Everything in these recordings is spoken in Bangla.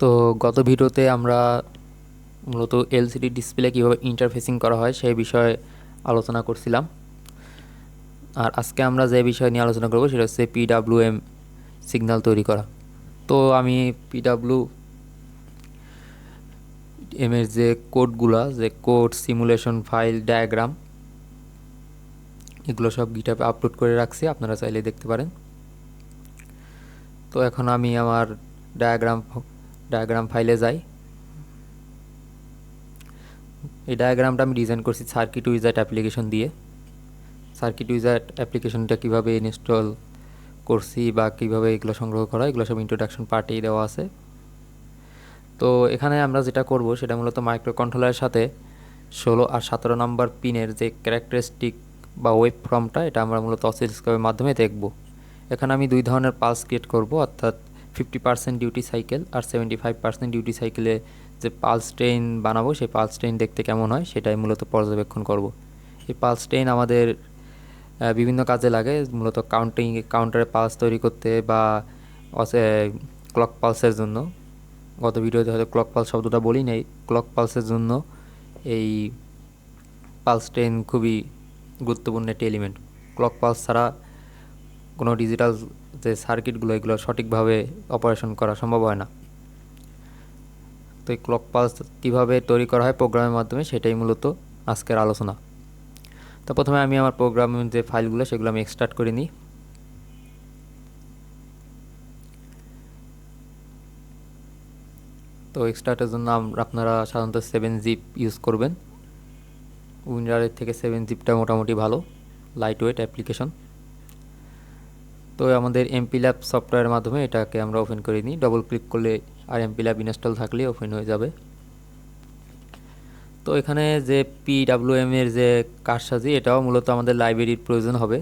তো গত ভিডিওতে আমরা মূলত এলসিডি ডিসপ্লে কীভাবে ইন্টারফেসিং করা হয় সেই বিষয়ে আলোচনা করছিলাম। আর আজকে আমরা যে বিষয় নিয়ে আলোচনা করব সেটা হচ্ছে পিডাব্লিউএম সিগন্যাল তৈরি করা। তো আমি পিডাব্লিউ এম এর যে কোডগুলা যে কোড সিমুলেশন ফাইল ডায়াগ্রাম এগুলো সব গিটাপে আপলোড করে রাখছি, আপনারা চাইলে দেখতে পারেন। তো এখন আমি আমার ডায়াগ্রাম ডায়াগ্রাম ফাইলে যাই। এই ডায়াগ্রামটা আমি ডিজাইন করছি সার্কিট উইজার্ট অ্যাপ্লিকেশন দিয়ে। সার্কিট উইজার্ট অ্যাপ্লিকেশনটা কীভাবে ইনস্টল করছি বা কীভাবে এগুলো সংগ্রহ করা এগুলো সব ইন্ট্রোডাকশন পার্টেই দেওয়া আছে। তো এখানে আমরা যেটা করব, সেটা মূলত মাইক্রো কন্ট্রোলারের সাথে ষোলো আর সতেরো নম্বর পিনের যে ক্যারেক্টারিস্টিক বা ওয়েব ফর্মটা এটা আমরা মূলত অসিলস্কোপের মাধ্যমে দেখব। এখানে আমি দুই ধরনের পালস ক্রিয়েট করব, অর্থাৎ ফিফটি পার্সেন্ট ডিউটি সাইকেল আর সেভেন্টি ফাইভ পার্সেন্ট ডিউটি সাইকেলে যে পালস ট্রেন বানাবো, সেই পালস ট্রেন দেখতে কেমন হয় সেটাই মূলত পর্যবেক্ষণ করব। এই পালস ট্রেন আমাদের বিভিন্ন কাজে লাগে, মূলত কাউন্টিং কাউন্টারে পালস তৈরি করতে বা ক্লক পালসের জন্য। গত ভিডিওতে হয়তো ক্লক পালস শব্দটা বলি নেই। ক্লক পালসের জন্য এই পালস ট্রেন খুবই গুরুত্বপূর্ণ একটি এলিমেন্ট ক্লক পালস ছাড়া কোনো ডিজিটাল যে সার্কিটগুলো এগুলো সঠিকভাবে অপারেশন করা সম্ভব হয় না। তো এই ক্লক পালস কীভাবে তৈরি করা হয় প্রোগ্রামের মাধ্যমে সেটাই মূলত আজকের আলোচনা। তো প্রথমে আমি আমার প্রোগ্রামের যে ফাইলগুলো সেগুলো আমি এক্সট্রাক্ট করে নিই। তো এক্সট্রাক্টের জন্য আপনারা সাধারণত সেভেন জিপ ইউজ করবেন। উইন্ডারের থেকে সেভেন জিপটা মোটামুটি ভালো লাইট ওয়েট অ্যাপ্লিকেশন তো আমাদের এমপি ল্যাব সফটওয়্যারের মাধ্যমে এটাকে আমরা ওপেন করে নিই। ডবল ক্লিক করলে আর এমপি ল্যাব ইনস্টল থাকলে ওপেন হয়ে যাবে। তো এখানে যে পিডাব্লিউএম এর যে কারসাজি, এটাও মূলত আমাদের লাইব্রেরির প্রয়োজন হবে।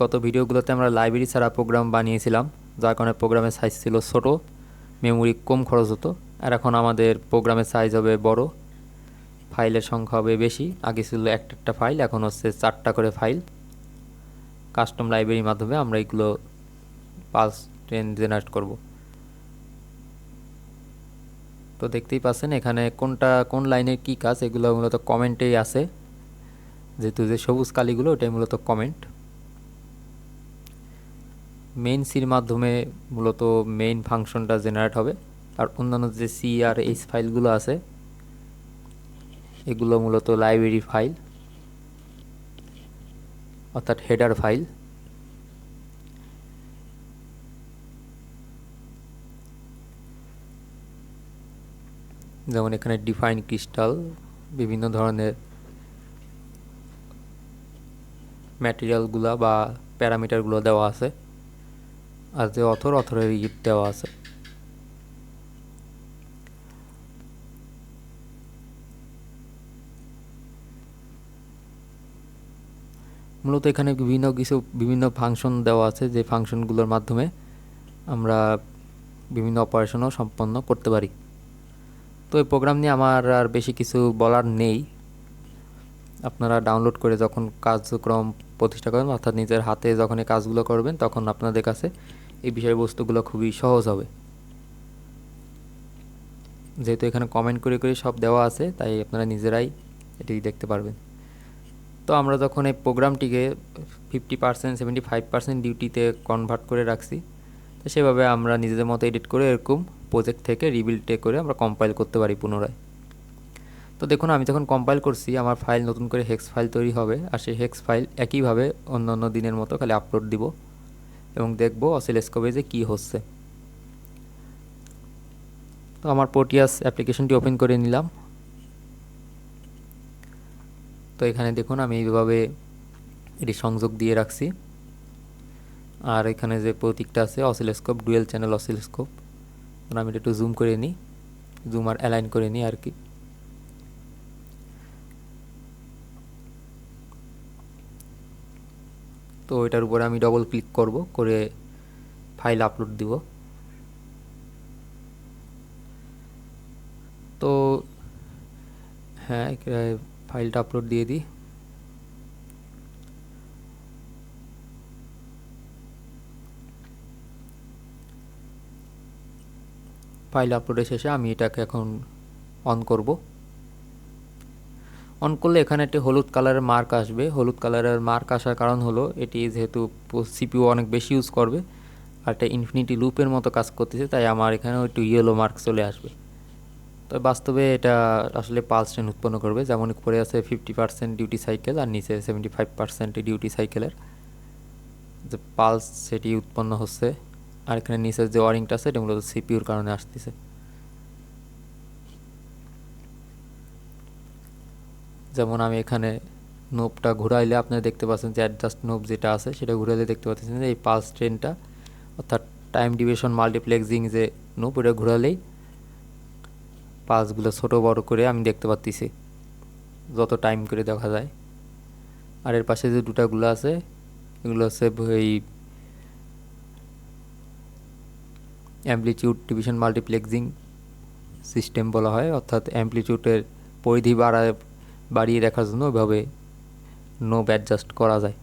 গত ভিডিওগুলোতে আমরা লাইব্রেরি ছাড়া প্রোগ্রাম বানিয়েছিলাম, যার কারণে প্রোগ্রামের সাইজ ছিল ছোট মেমোরি কম খরচ হতো, আর এখন আমাদের প্রোগ্রামের সাইজ হবে বড়। ফাইলের সংখ্যা হবে বেশি, আগে ছিল একটা একটা ফাইল এখন হচ্ছে চারটা করে ফাইল কাস্টম লাইব্রেরির মাধ্যমে আমরা এগুলো পালস ট্রেন জেনারেট করব। তো দেখতেই পাচ্ছেন এখানে কোনটা, কোন লাইনের কি কাজ, এগুলো মূলত কমেন্টেই আছে। যেহেতু যে সবুজ কালিগুলো, ওটাই মূলত কমেন্ট মেইন সির মাধ্যমে মূলত মেইন ফাংশনটা জেনারেট হবে। আর অন্যান্য যে সি আর এইচ ফাইলগুলো আছে, এগুলো মূলত লাইব্রেরি ফাইল অর্থাৎ হেডার ফাইল। যেমন এখানে ডিফাইন ক্রিস্টাল, বিভিন্ন ধরনের ম্যাটেরিয়ালগুলো বা প্যারামিটারগুলো দেওয়া আছে। আর যে অথর, অথরের ইট দেওয়া আছে। মূলত এখানে বিভিন্ন কিছু, বিভিন্ন ফাংশন দেওয়া আছে যে ফাংশনগুলোর মাধ্যমে আমরা বিভিন্ন অপারেশনও সম্পন্ন করতে পারি। তো এই প্রোগ্রাম নিয়ে আমার আর বেশি কিছু বলার নেই। আপনারা ডাউনলোড করে যখন কার্যক্রম প্রতিষ্ঠা করবেন অর্থাৎ নিজের হাতে যখন এই কাজগুলো করবেন, তখন আপনাদের কাছে এই বিষয়বস্তুগুলো খুবই সহজ হবে। যেহেতু এখানে কমেন্ট করে করে সব দেওয়া আছে, তাই আপনারা নিজেরাই এটি দেখতে পারবেন। তো আমরা যখন এই প্রোগ্রামটিকে fifty percent seventy five percent ডিউটিতে কনভার্ট করে রাখছি। তো সেভাবে আমরা নিজেদের মতো এডিট করে এরকম প্রজেক্ট থেকে রিবিল্ডে করে আমরা কম্পাইল করতে পারি পুনরায়। তো দেখুন, আমি যখন কম্পাইল করছি, আমার ফাইল নতুন করে হেক্স ফাইল তৈরি হবে আর সেই হেক্স ফাইল একইভাবে অন্য অন্য দিনের মতো খালি আপলোড দিব এবং দেখব অসিলেস্কোপে যে কী হচ্ছে। তো আমার পোটিয়াস অ্যাপ্লিকেশনটি ওপেন করে নিলাম। তো এখানে দেখুন আমি এইভাবে এটি সংযোগ দিয়ে রাখছি। আর এখানে যে প্রতীকটা আছে, অসিলোস্কোপ, ডুয়েল চ্যানেল অসিলোস্কোপ আমি এটা একটু জুম করে নিই জুম আর অ্যালাইন করে নিই আর কি। তো এটার উপরে আমি ডবল ক্লিক করব, করে ফাইল আপলোড দিব। তো হ্যাঁ ফাইলটা আপলোড দিয়ে দিই। ফাইল আপলোডের শেষে আমি এটাকে এখন অন করব। অন করলে এখানে একটি হলুদ কালারের মার্ক আসবে। হলুদ কালারের মার্ক আসার কারণ হলো, এটি যেহেতু সিপিউ অনেক বেশি ইউজ করবে, আর এটা ইনফিনিটি লুপের মতো কাজ করতেছে, তাই আমার এখানে একটু ইয়েলো মার্ক চলে আসবে। তবে বাস্তবে এটা আসলে পালস ট্রেন উৎপন্ন করবে। যেমন উপরে আছে ফিফটি পার্সেন্ট ডিউটি সাইকেল আর নিচে সেভেন্টি ফাইভ পার্সেন্ট ডিউটি সাইকেলের যে পালস সেটি উৎপন্ন হচ্ছে। আর এখানে নিচের যে ওয়ারিংটা আছে, এটা মূলত সিপিউর কারণে আসতেছে। যেমন আমি এখানে নোবটা ঘুরাইলে আপনারা দেখতে পাচ্ছেন যে অ্যাডজাস্ট নোব যেটা আছে, সেটা ঘুরাইলে দেখতে পাচ্ছেন যে এই পালস ট্রেনটা অর্থাৎ টাইম ডিভিশন মাল্টিপ্লেক্সিং যে নোব ওটা ঘুরালেই পালসগুলো ছোট বড় করে আমি দেখতে পাচ্ছি যত টাইম করে দেখা যায়। আর এর পাশে যে দুটাগুলো আছে, এগুলো হচ্ছে এই অ্যাম্পলিটিউড ডিভিশন মাল্টিপ্লেক্সিং সিস্টেম বলা হয়, অর্থাৎ অ্যাম্পলিটিউডের পরিধি বাড়ায়, বাড়িয়ে দেখার জন্য ওইভাবে নোব অ্যাডজাস্ট করা যায়।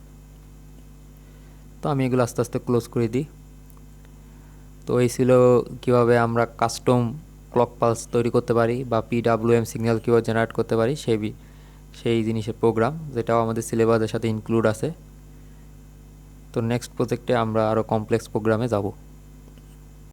তো আমি এগুলো আস্তে আস্তে ক্লোজ করে দিই। তো এই ছিল কীভাবে আমরা কাস্টম ক্লক পালস তৈরি করতে পারি বা পিডাব্লিউএম সিগন্যাল কীভাবে জেনারেট করতে পারি, সেই সেই জিনিসের প্রোগ্রাম যেটাও আমাদের সিলেবাসের সাথে ইনক্লুড আছে। তো নেক্সট প্রজেক্টে আমরা আরও কমপ্লেক্স প্রোগ্রামে যাব।